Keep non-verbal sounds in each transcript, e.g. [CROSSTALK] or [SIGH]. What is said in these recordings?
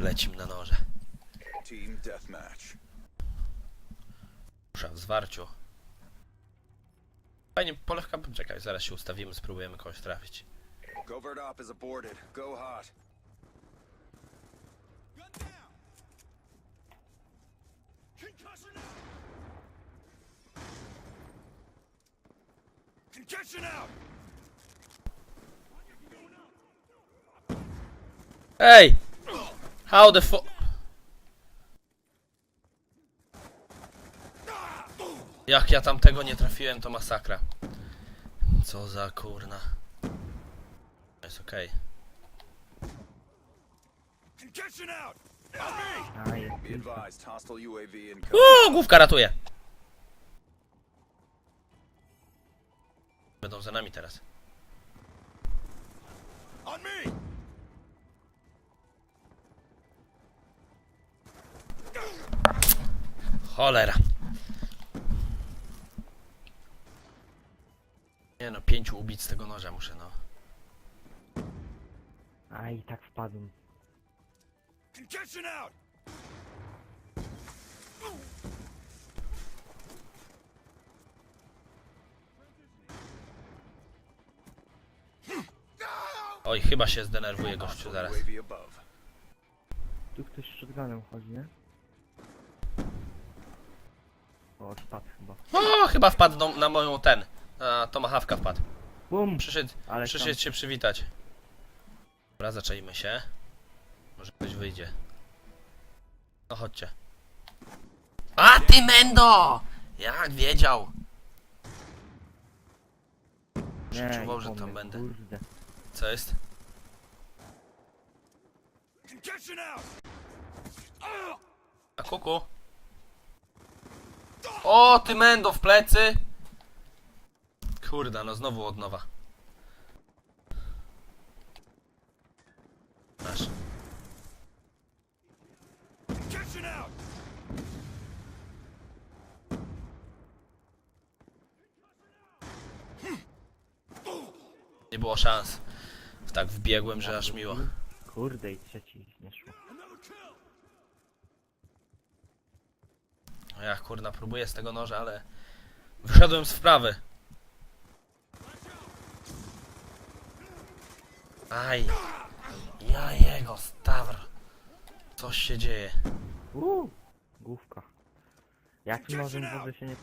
Lecim na noże. Team deathmatch. Muszę w zwarciu. Fajnie, polewka, czekaj, zaraz się ustawimy, spróbujemy kogoś trafić. Covert op is aborted. Go hot. Concussion out! Ej! How the fu... Jak ja tam tego nie trafiłem, to masakra. Co za kurna. Jest okej. In. Uuu, główka ratuje. Będą za nami teraz. On me! Cholera. Nie no, pięciu ubić z tego noża muszę, no. A, i tak wpadłem. Out! Oj, chyba się zdenerwuje gościu zaraz. UAV above. Tu ktoś z shotgunem chodzi, nie? Spadł chyba. O, chyba wpadł do, na moją ten. Na Tomahawka wpadł. Bum! Przyszedł, Ale przyszedł się przywitać. Dobra, zaczęliśmy się. Może ktoś wyjdzie. No chodźcie. A ty Mendo! Jak wiedział? Nie, Przeczuwał, nie że tam będę. Kurde. Co jest? A kuku? O, ty Mendo w plecy! Kurda, no znowu od nowa. Masz. Nie było szans. Tak wbiegłem, że aż miło. Kurde, i trzeci nie szło. No Ja kurna próbuję z tego noża, ale wyszedłem z wprawy. Aj. Ja jego stawr. Coś się dzieje. Uuu, główka. Jakim nożem w ogóle się nie...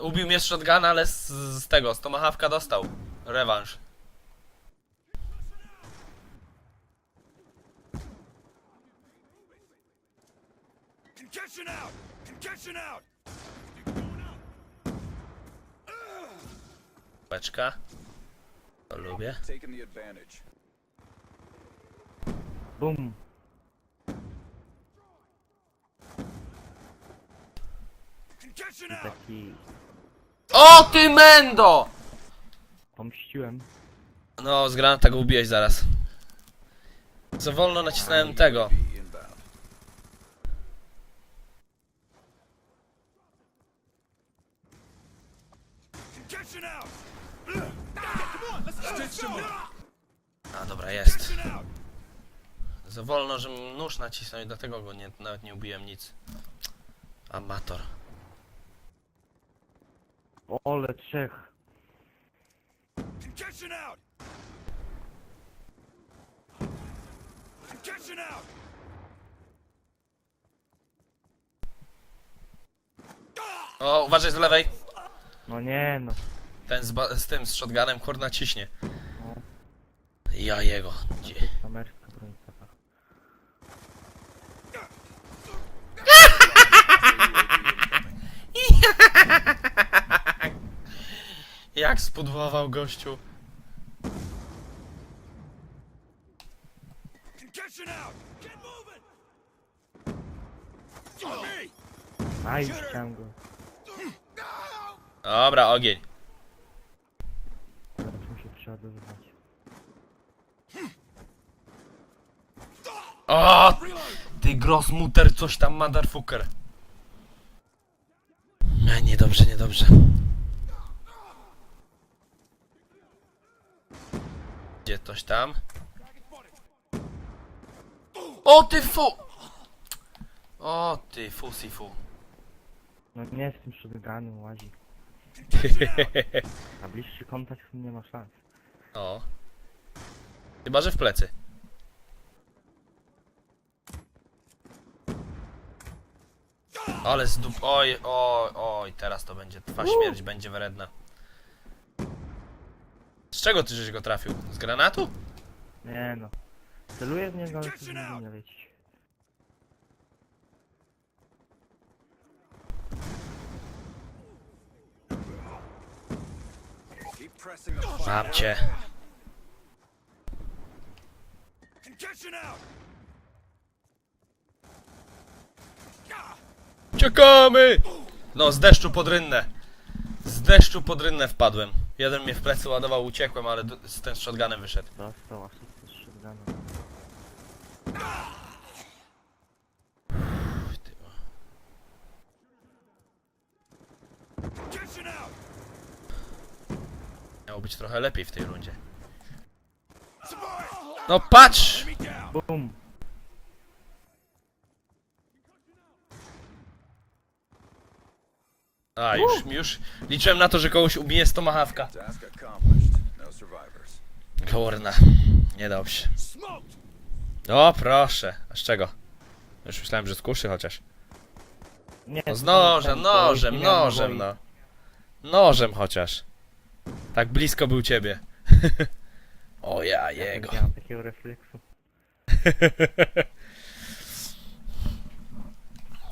[LAUGHS] Ubił mnie z shotguna, ale z, z tego, z tomahawka dostał. Rewanż. Beczka. To lubię. Taking the advantage. Bum! Taki... O ty mendo! Pomściłem. No, z granata go ubiłeś zaraz. Za wolno nacisnąłem tego. UAV inbound. Concussion out! Come on, let's stitch him up! A dobra, jest. Za wolno, żebym nóż nacisnął i dlatego go nie, nawet nie ubiłem nic. Amator. O, ole, trzech. Out! Out! O, uważaj z lewej. No nie no. Ten z, ba- z tym, z shotgunem, kurna ciśnie. Ja jego. Gdzie? Ameryka taka. [LAUGHS] Jak spudłował gościu. Concussion out! Get moving! On me! Aj, chciałem go. Dobra, ogień. Teraz muszę przeładowywać. O! Ty grossmutter, coś tam motherfucker. Nie, niedobrze, niedobrze. Idzie ktoś tam. O ty fu! O ty fusi fu. No nie z tym shotgunem łazi. [LAUGHS] A bliższy kontakt nie ma szans. O. Chyba, że w plecy. Ale zdup... Oj, oj, oj, teraz to będzie... Twa śmierć będzie wredna. Z czego ty żeś go trafił? Z granatu? Nie no. Celuję w niego, ale to nie nie leci. Mam cię. Concussion out! Uciekamy! No, z deszczu pod rynnę. Z deszczu pod rynnę wpadłem. Jeden mnie w plecy ładował, uciekłem, ale d- z ten z shotgunem wyszedł. Dostał asystę z. Ty, out! Miało być trochę lepiej w tej rundzie. No patrz! BUM! A, już, już liczyłem na to, że kogoś ubije z tomahawka. Task accomplished. No survivors. Kurna, niedobrze. Smoked! O, proszę. A z czego? Już myślałem, że z kuszy chociaż. Nie, No z nożem, nożem, nożem, no. Nożem chociaż. Tak blisko był ciebie. [LAUGHS] o ja jego. Nie mam takiego refleksu. [LAUGHS]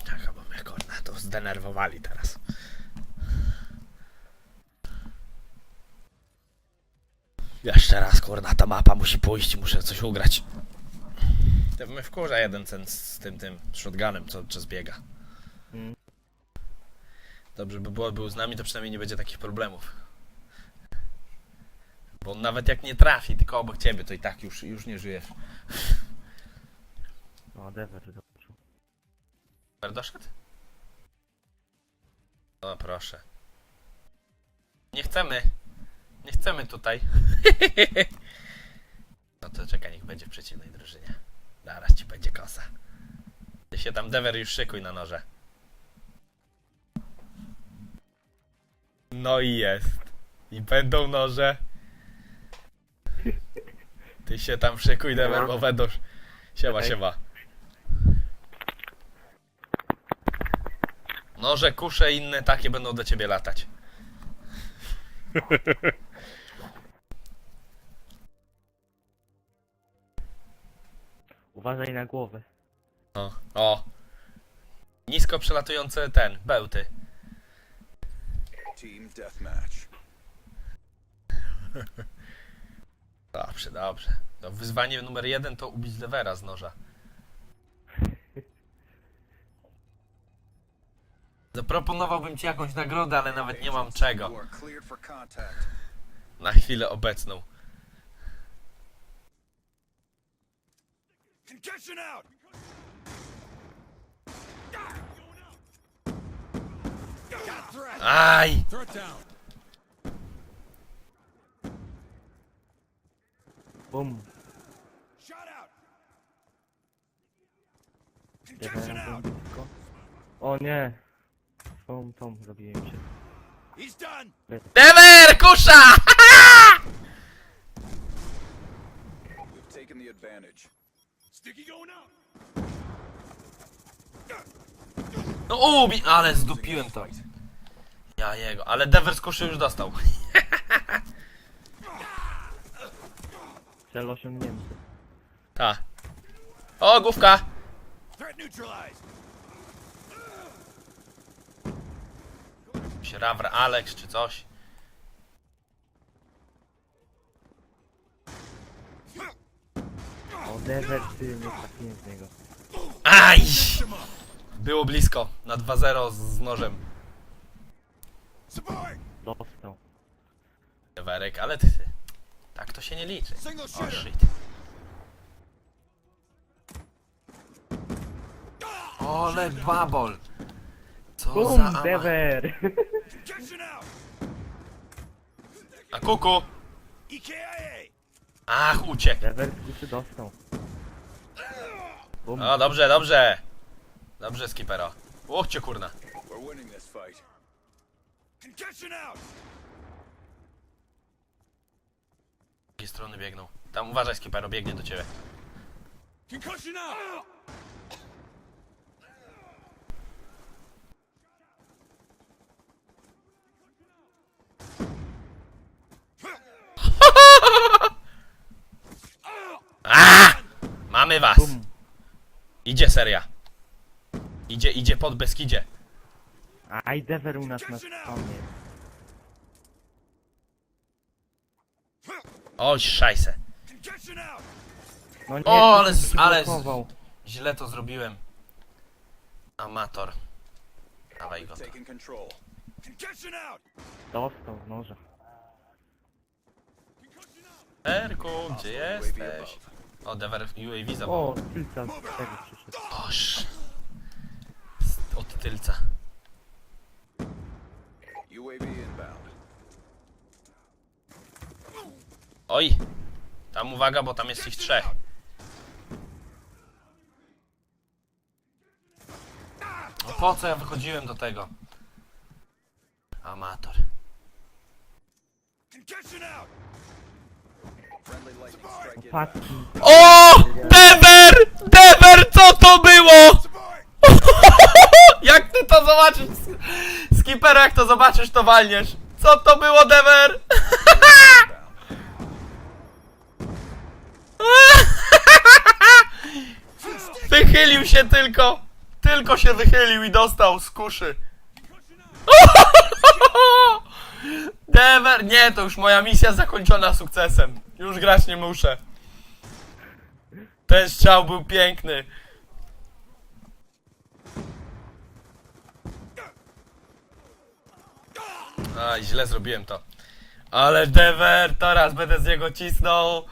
Tak, chyba mnie kurna to zdenerwowali teraz. Jeszcze raz, kurna, ta mapa musi pójść, muszę coś ugrać. Ten mnie wkurza jeden ten z tym, tym shotgunem, co czas biega. Mm. Dobrze by było, był z nami, to przynajmniej nie będzie takich problemów. Bo on nawet jak nie trafi, tylko obok ciebie, to i tak już, już nie żyjesz. O, Dever dołączył. Super doszedł? O, proszę. Nie chcemy. Nie chcemy tutaj. [LAUGHS] no to czekaj, niech będzie w przeciwnej drużynie. Zaraz ci będzie kosa. Ty się tam, Dever, już szykuj na noże. No i jest. I będą noże. Ty się tam szykuj, Dever, bo będą... Siema, siema. Noże, kusze i inne takie będą do ciebie latać. [LAUGHS] Uważaj na głowę. O, o. Nisko przelatujące ten, bełty. Team deathmatch. [LAUGHS] Dobrze, dobrze. To wyzwanie numer jeden to ubić lewera z noża. [LAUGHS] Zaproponowałbym ci jakąś nagrodę, ale nawet nie mam You czego. are cleared for contact. Na chwilę obecną. Concussion out! Aj! BUM! Shot out! Deverem Concussion out! O nie! Tą, tą zabiłem. He's done! Dever, kusza! [LAUGHS] We've taken the advantage. No ubi... Ale zdupiłem to. Ja jego, ale Dever z kuszy już dostał. Cel osiągnięty. Ta. O, główka! Jakiś Rawr Alex czy coś. O, Dever, ty, nie trafiłem w niego. Aj! Było blisko. Na 2-0 z, z nożem. Support! Dostał. Dewerek, ale ty. Tak to się nie liczy. Single O shooter! shit. Ole babol. Co BUM! za ama... Out! A kuku! EKIA! Ach, uciekł. Kuszy dostał. Bum. No dobrze, dobrze. Dobrze, skipero. Łokcie kurna. We're winning this fight. Concussion out! Z jakiej strony biegną? Tam uważaj, skipero, biegnie do ciebie. Concussion out! A! Mamy was. Bum. Idzie seria. Idzie, idzie pod Beskidzie. A i Dever u nas na spawnie. Oj, szajse. No nie, O, ale, ktoś ale blokował. źle to zrobiłem. Amator. Dawaj go. We've taken control. Concussion out! Dostał z noża. Erku, gdzie jesteś? O, Dever UAV zawołał. O, Tylca z tego przyszedł. Boż. Z- Od tylca. UAV inbound. Oj! Tam uwaga, bo tam jest ich trzech. No po co ja wychodziłem do tego? Amator. Concussion out! O! Dever! Dever, co to było? [LAUGHS] jak ty to zobaczysz? Skipper, jak to zobaczysz, to walniesz. Co to było, Dever? [LAUGHS] Wychylił się tylko. Tylko się wychylił i dostał z kuszy. [LAUGHS] Dever, nie, to już moja misja zakończona sukcesem. Już grać nie muszę. Ten strzał był piękny. A, źle zrobiłem to. Ale Dever, teraz będę z niego cisnął.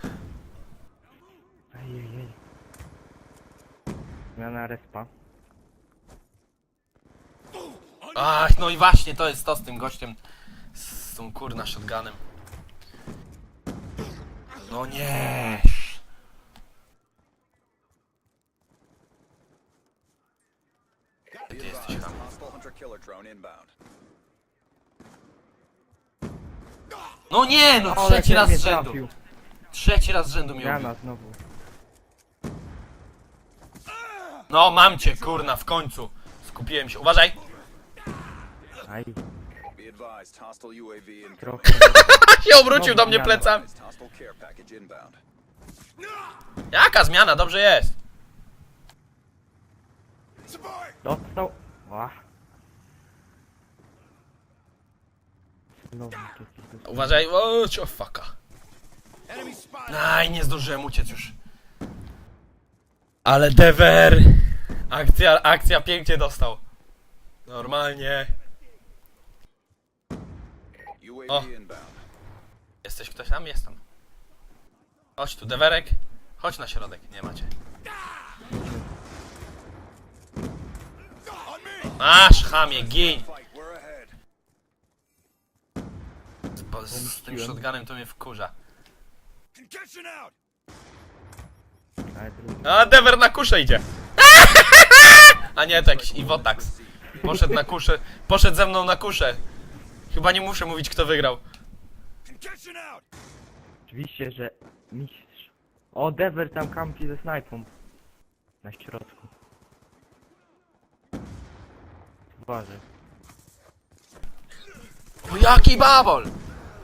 Ej, ej, ej. Zmiana respa. Ach, no i właśnie, to jest to z tym gościem. Z tą kurna shotgunem. No nie. Ty jesteś. No nie, no Ale trzeci ten raz mnie z rzędu. trafił. Trzeci raz z rzędu mi. Zmiana znowu. No mam cię, kurna, w końcu. Skupiłem się. Uważaj. Aj, trochę. [LAUGHS] się obrócił do mnie plecami. Jaka zmiana? Dobrze jest. Dostał. Ła. Znowu jakiś dostał. Uważaj. O, cio, fucka. Aj, nie zdążyłem uciec już. Ale Dever! Akcja, akcja pięknie dostał. Normalnie. O. Jesteś ktoś tam? Jestem. Chodź tu, Deverek. Chodź na środek. Nie macie. Masz, chamie, gin! Z, z tym shotgunem to mnie wkurza. A, Dever na kuszę idzie. [LAUGHS] A nie, to jakiś Iwotax. Poszedł na kuszę. Poszedł ze mną na kuszę. Chyba nie muszę mówić, kto wygrał. Oczywiście, że mistrz. O, Dever tam kampi ze snajpą. Na środku. Uważaj. O, jaki babol!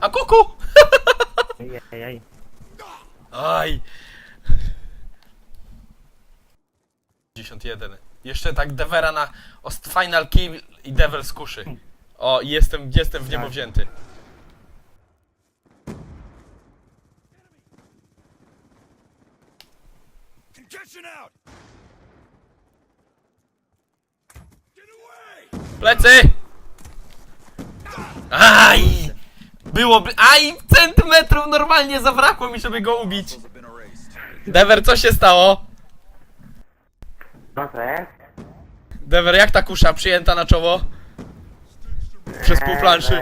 A kuku! Ej, ej, ej. Aj! 51. Jeszcze tak Devera na ost final kill i Devil z kuszy. O, jestem, jestem w niebo Tak. wzięty. Concussion out! Get away! Plecy! Aj! Byłoby... Aj! Centymetrów normalnie zabrakło mi, żeby go ubić. Those have been erased. Dever, co się stało? Co to jest? Dever, jak ta kusza przyjęta na czoło? Przez pół planszy.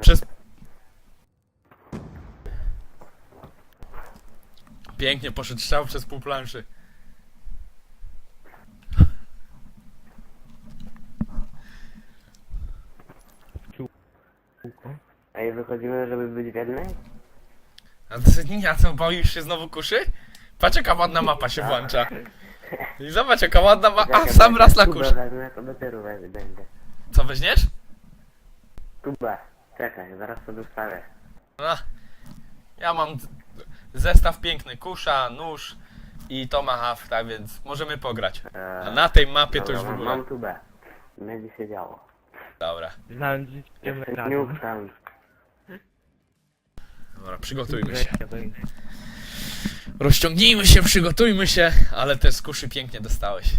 Przez... pięknie poszedł strzał przez pół planszy. Kółko. Ej, wychodzimy, żeby być w jednej? A ty, nie, a co, boisz się znowu kuszy? Patrz jaka ładna mapa się włącza. I zobacz jaka ładna mapa, a sam raz na kuszy. wezmę, to dopiero wez- będę. Co weźmiesz? Kuba, czekaj, zaraz to dostanę. No, ja mam z- zestaw piękny, kusza, nóż i tomahawk, tak więc możemy pograć. A na tej mapie to już w Dobra, ogóle. Mam tubę. Będzie się działo. Dobra, życiem Niuk tam. dobra, przygotujmy się. Rozciągnijmy się, przygotujmy się, ale te z kuszy pięknie dostałeś. [LAUGHS]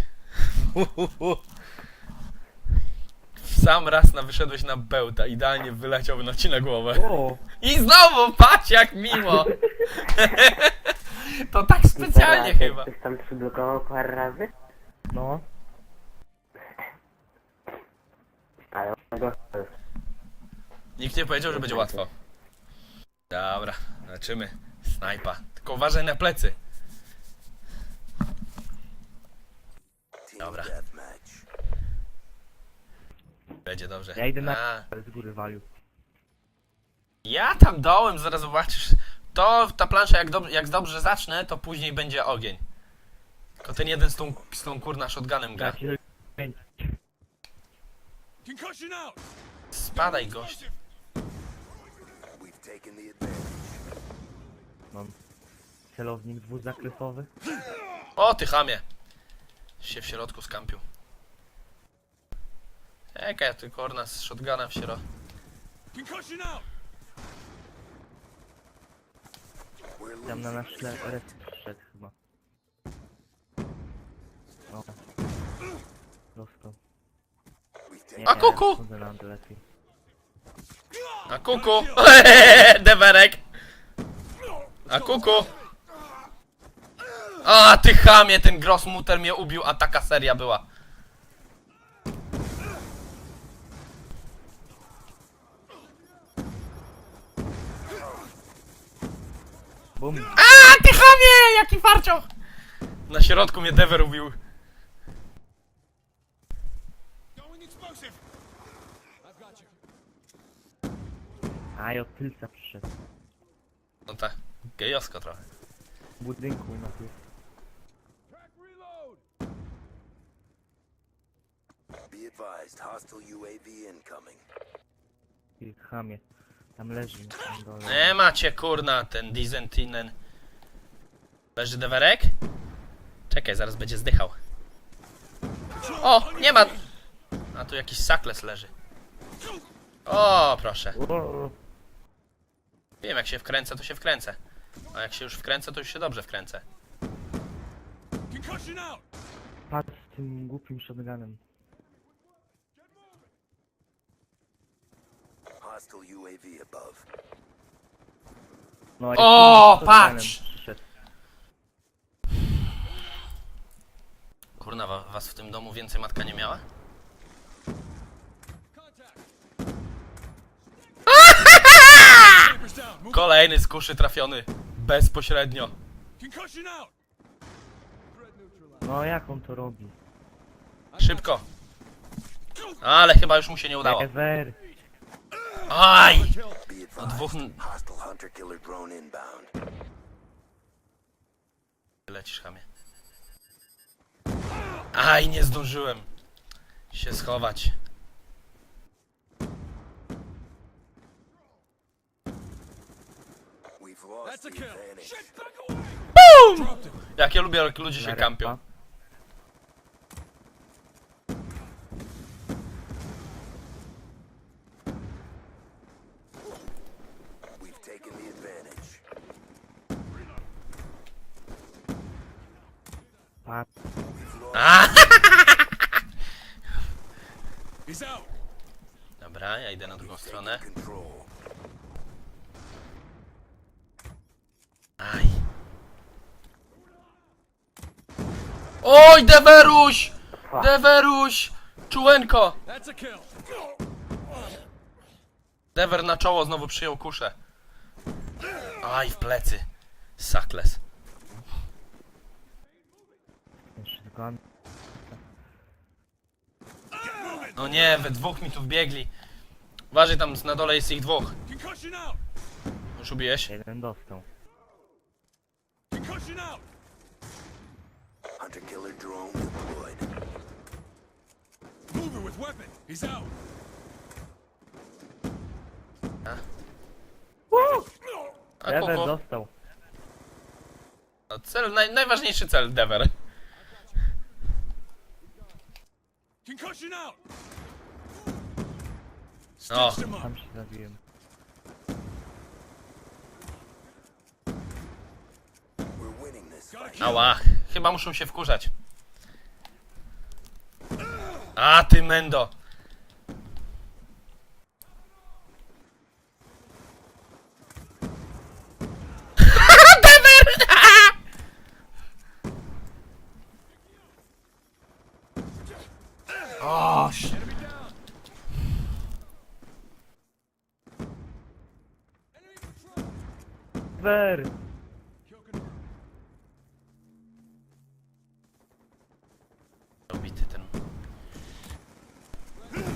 Sam raz na wyszedłeś na bełta, idealnie wyleciałby na ci na głowę. O! I znowu, patrz jak miło! [LAUGHS] To tak specjalnie Dobra, chyba. Ktoś tam przyblokował parę razy? No. Ale go Nikt nie powiedział, że będzie łatwo. Dobra, leczymy. Snajpa. Tylko uważaj na plecy. Dobra. Będzie dobrze. Ja idę na A, z góry walił. ja tam dołem, zaraz zobaczysz. To ta plansza, jak, dob- jak dobrze zacznę, to później będzie ogień. Tylko ten jeden z tą, z tą kurna shotgunem gra. Ja ci Concussion out! Spadaj gość. We've taken the advantage. mam celownik dwuzakresowy. O ty chamie. Się w środku skampił. Czekaj, ty korna z shotgunem w środku. Concussion out! We're Tam na nasz le- res wszedł chyba. O. Dostał. Nie, taken A kuku! chodzę na lepiej. A kuku! [LAUGHS] Dewerek! A kuku! A ty chamie, ten Grossmutter mnie ubił, a taka seria była. Bum! A ty chamie, Na środku mnie Dever ubił. A i od tylca przyszedł. No tak, gejosko trochę. W budynku na reload! Be advised, hostile UAV incoming. Ty chamie. Tam leży na tym dole. Nie macie kurna, ten Dizentinen. Leży Dewerek? Czekaj, zaraz będzie zdychał. O, nie ma! A tu jakiś sakles leży. O, proszę. Wiem, jak się wkręcę, to się wkręcę. A jak się już wkręcę, to już się dobrze wkręcę. Patrz z tym głupim shotgunem. Hostile UAV above. No, i O, shotgunem patrz! przyszedł. Kurna, wa- was w tym domu więcej matka nie miała? Contact! Papers down! Move! Kolejny z kuszy trafiony. Bezpośrednio. Concussion out! No jak on to robi? Szybko. Ale chyba już mu się nie udało. Ever. Aj! Kill! Advised, dwóch... hostile hunter killer drone inbound. Lecisz, chamie. Aj, nie zdążyłem się schować. BOOM! Jak ja lubię, jak ludzie się kampią. We've [LAUGHS] Dobra, ja idę na drugą stronę. Aj. Oj, Deweruś! Deweruś! Czułenko! Dewer na czoło znowu przyjął kuszę. Aj, w plecy. Sakles. Gun. No nie, we dwóch mi tu wbiegli. Uważaj, tam na dole jest ich dwóch. Już ubiłeś? Jeden dostał. Hunter killer drone deployed. Moving with weapon. He's out. A Dever kuku? dostał. No, Cel, naj, najważniejszy cel, Dever. Concussion out! O. Stitched him up. Tam się zabiłem. We're winning this Gotta fight. kill. Ała, chyba muszą się wkurzać. A ty Mendo! Dever! O, ś- Dever! Obity ten.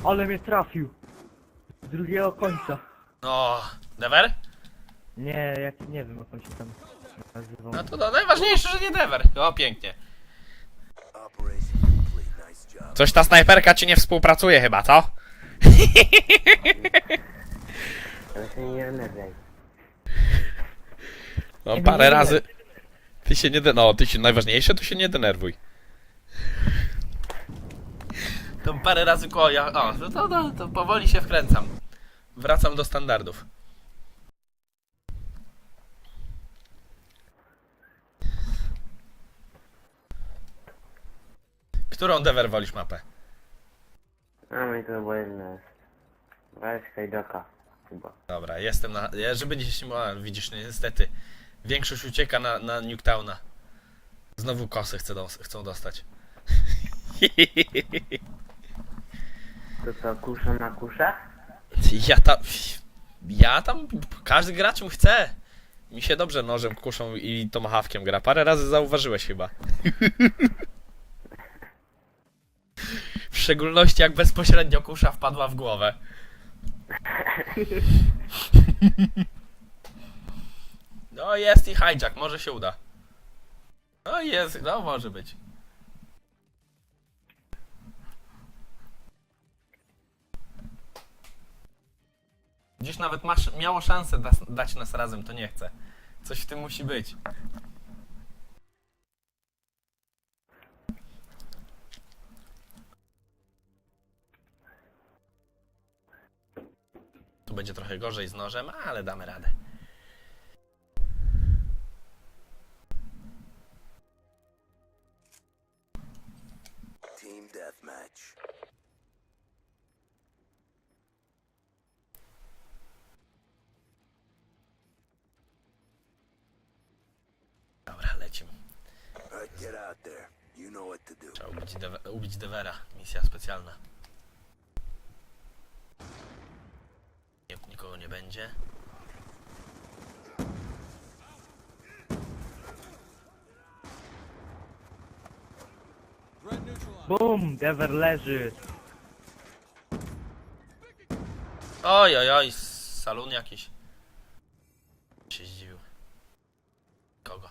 Ale mnie trafił! Z drugiego końca. No, Dever? Nie, jak nie wiem jak on się tam nazywał. No to no, najważniejsze, że nie Dever. O, pięknie. Coś ta snajperka ci nie współpracuje chyba, co? Ale się nie denerwaj. No Nie parę razy. Ty się nie de... No, ty się najważniejsze, to się nie denerwuj. To parę razy koło ja. O, no to, to, to powoli się wkręcam. Wracam do standardów. Którą Dever wolisz mapę? A mi to obojętne jest. Weź Hajdoka. Chyba. Dobra, jestem na. Ja, żeby nie się a, widzisz, no, niestety. Większość ucieka na, na Nuketowna. Znowu kosy chcą, dos- chcą dostać. To co, kusza na kuszę? Ja tam. Ja tam. Każdy graczem chce. Mi się dobrze nożem, kuszą i tomahawkiem gra. Parę razy zauważyłeś chyba. W szczególności jak bezpośrednio kusza wpadła w głowę. [LAUGHS] No jest i hijack, może się uda. No jest, no może być. Dziś nawet masz, miało szansę da, dać nas razem, to nie chcę. Coś w tym musi być. Tu będzie trochę gorzej z nożem, ale damy radę. Trzeba ubić, Deve- ubić Devera. Misja specjalna. Nie, nikogo nie będzie. BUM! Dever leży! Oj, oj, oj, salon jakiś. Się zdziwił. Kogo?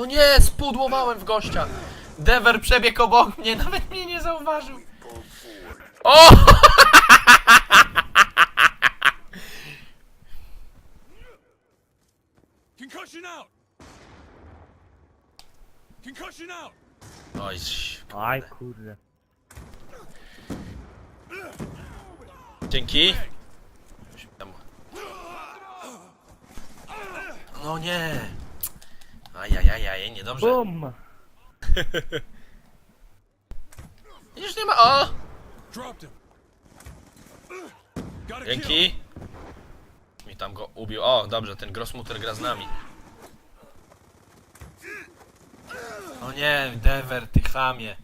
No nie, spudłowałem w gościa. Dever przebiegł obok mnie, nawet mnie nie zauważył. O! Concussion out! Concussion out! Oj, Aj kurde. dzięki. No nie. Ajajajaj, niedobrze. BUM! [LAUGHS] Już nie ma. O! Dzięki. Mi tam go ubił. O, dobrze, ten Grossmutter gra z nami. O nie, Dever, ty chamie.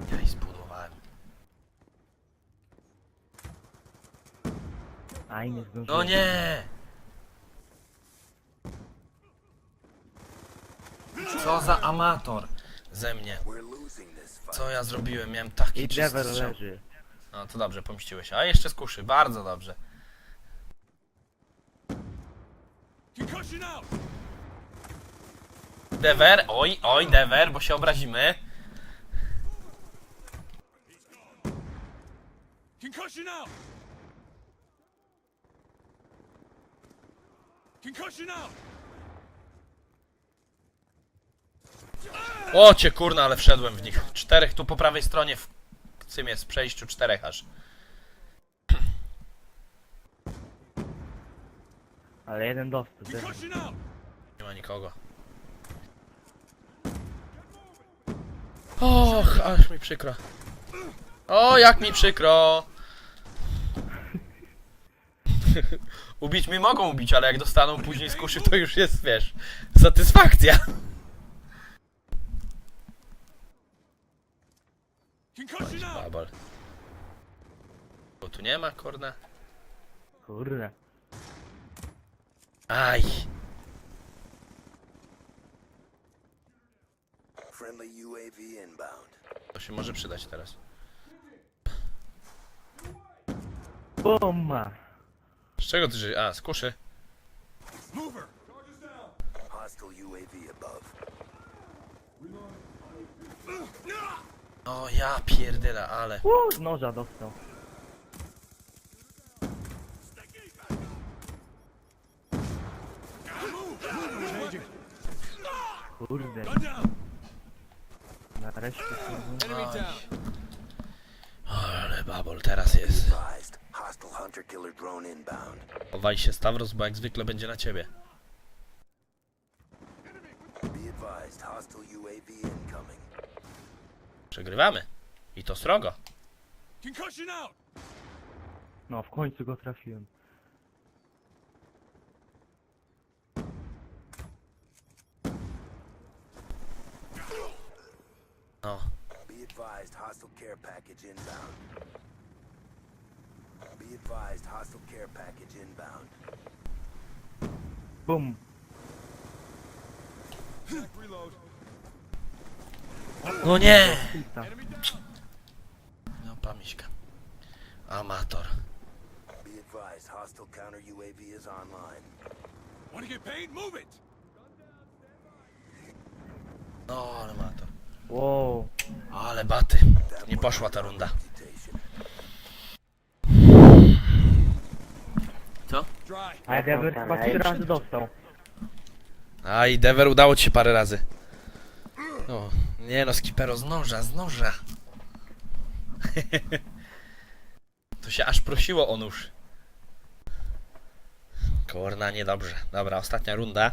Ja i spudłowani. Aj, nie. No nie! Co za amator ze mnie. Co ja zrobiłem? Miałem taki I czysty No to dobrze, pomściłeś. A jeszcze z kuszy, bardzo dobrze. Dever, oj, oj, Dever, bo się obrazimy. Concussion out! Concussion out! O cię kurna, ale wszedłem w nich. Czterech tu po prawej stronie w tym jest przejściu czterech aż. Ale jeden. Concussion out! Nie ma nikogo. Och, aż mi przykro. O, jak mi przykro. [LAUGHS] ubić mi mogą ubić, ale jak dostaną później z kuszy, to już jest, wiesz, satysfakcja. Babal. Bo tu nie ma, korna. Kurde. Aj. Friendly UAV inbound. To się może przydać teraz. Bomba! Czego ty żyjesz? A, z kuszy. O, ja pierdela, ale... Uuu, z noża dostał. Kurde. Nareszcie kurde. Ale babol, teraz jest. Chowaj się, Stavros, bo jak zwykle będzie na ciebie. Przegrywamy. I to srogo. No, w końcu go trafiłem. No. Be advised. Hostile care package inbound. Be advised. Hostile care package inbound. Bum! Reload. No nie! Pista. Enemy down! No, pamiśka. Amator. Be advised. Hostile counter UAV is online. Want to get paid? Move it! No, ale amator. Wow. Ale baty. Nie poszła ta runda. Co? A Dever chyba trzy razy dostał. Aj, Dever, udało ci się parę razy. No, nie no, skipero z noża, z noża. [LAUGHS] to się aż prosiło o nóż. Korna, niedobrze. Dobra, ostatnia runda.